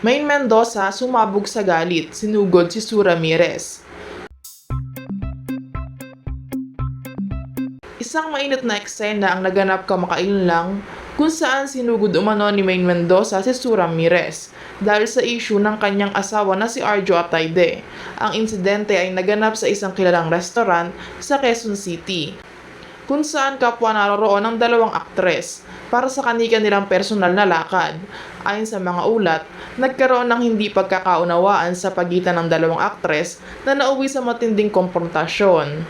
Main Mendoza sumabog sa galit, sinugod si Su Ramirez. Isang mainit na eksena ang naganap kamakailan lang kung saan sinugod umano ni Main Mendoza si Su Ramirez dahil sa issue ng kanyang asawa na si Arjo Atayde. Ang insidente ay naganap sa isang kilalang restaurant sa Quezon City kung saan kapwa naroroon ang dalawang aktres para sa kanilang nilang personal na lakad. Ayon sa mga ulat, nagkaroon ng hindi pagkakaunawaan sa pagitan ng dalawang aktres na nauwi sa matinding konfrontasyon.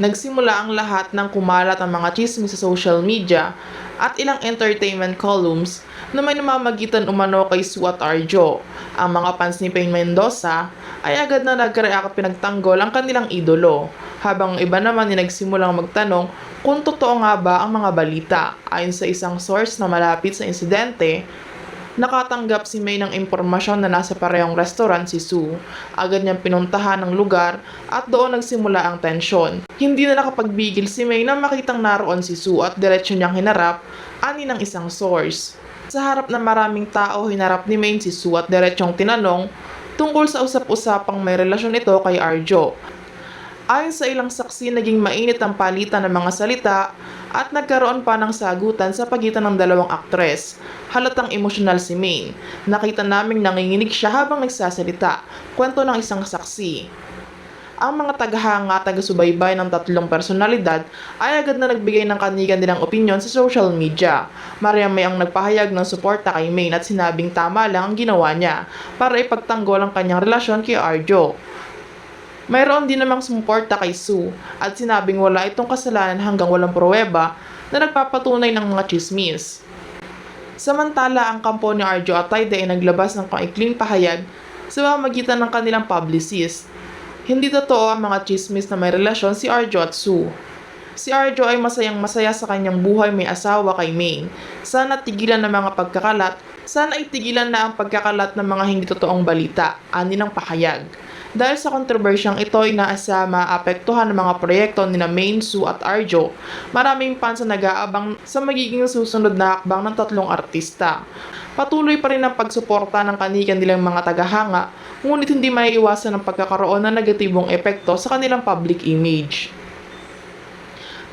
Nagsimula ang lahat ng kumalat ang mga chismis sa social media at ilang entertainment columns na may namamagitan umano kay Su at Arjo. Ang mga fans ni Payne Mendoza ay agad na nag-react pinagtanggol ang kanilang idolo, habang ang iba naman ay nagsimulang magtanong kung totoo nga ba ang mga balita. Ayon sa isang source na malapit sa insidente, Nakatanggap si May ng impormasyon na nasa parehong restaurant si Sue. Agad niyang pinuntahan ng lugar at doon nagsimula ang tensyon. Hindi na nakapagbigil si May na makitang naroon si Sue at diretsyo niyang hinarap ani ng isang source. Sa harap ng maraming tao, hinarap ni May si Sue at diretsyong tinanong tungkol sa usap-usapang may relasyon ito kay Arjo. Ayon sa ilang saksi, naging mainit ang palitan ng mga salita at nagkaroon pa ng sagutan sa pagitan ng dalawang aktres. Halatang emosyonal si Maine. Nakita naming nanginginig siya habang nagsasalita. Kwento ng isang saksi. Ang mga tagahanga taga-subaybay ng tatlong personalidad ay agad na nagbigay ng kanigan nilang opinion sa social media. Mariamay ang nagpahayag ng suporta kay Maine at sinabing tama lang ang ginawa niya para ipagtanggol ang kanyang relasyon kay Arjo. Mayroon din namang sumuporta kay Sue at sinabing wala itong kasalanan hanggang walang pruweba na nagpapatunay ng mga chismis. Samantala, ang kampo ni Arjo Atayde ay naglabas ng paikling pahayag sa pamamagitan ng kanilang publicist. Hindi totoo ang mga chismis na may relasyon si Arjo at Sue. Si Arjo ay masayang masaya sa kanyang buhay may asawa kay Maine. Sana tigilan ng mga pagkakalat, sana itigilan na ang pagkakalat ng mga hindi totoong balita, ani ng pahayag. Dahil sa kontrobersyang ito, inaasa maapektuhan ng mga proyekto ni na Main, Sue at Arjo. Maraming fans na nag-aabang sa magiging susunod na hakbang ng tatlong artista. Patuloy pa rin ang pagsuporta ng kanilang nilang mga tagahanga, ngunit hindi maiiwasan ang pagkakaroon ng negatibong epekto sa kanilang public image.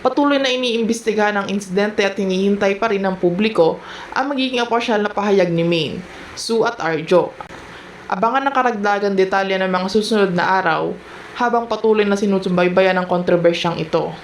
Patuloy na iniimbestigahan ang insidente at hinihintay pa rin ng publiko ang magiging opisyal na pahayag ni Maine, Sue at Arjo. Abangan ng karagdagan detalye ng mga susunod na araw habang patuloy na sinusubaybayan ang kontrobersyang ito.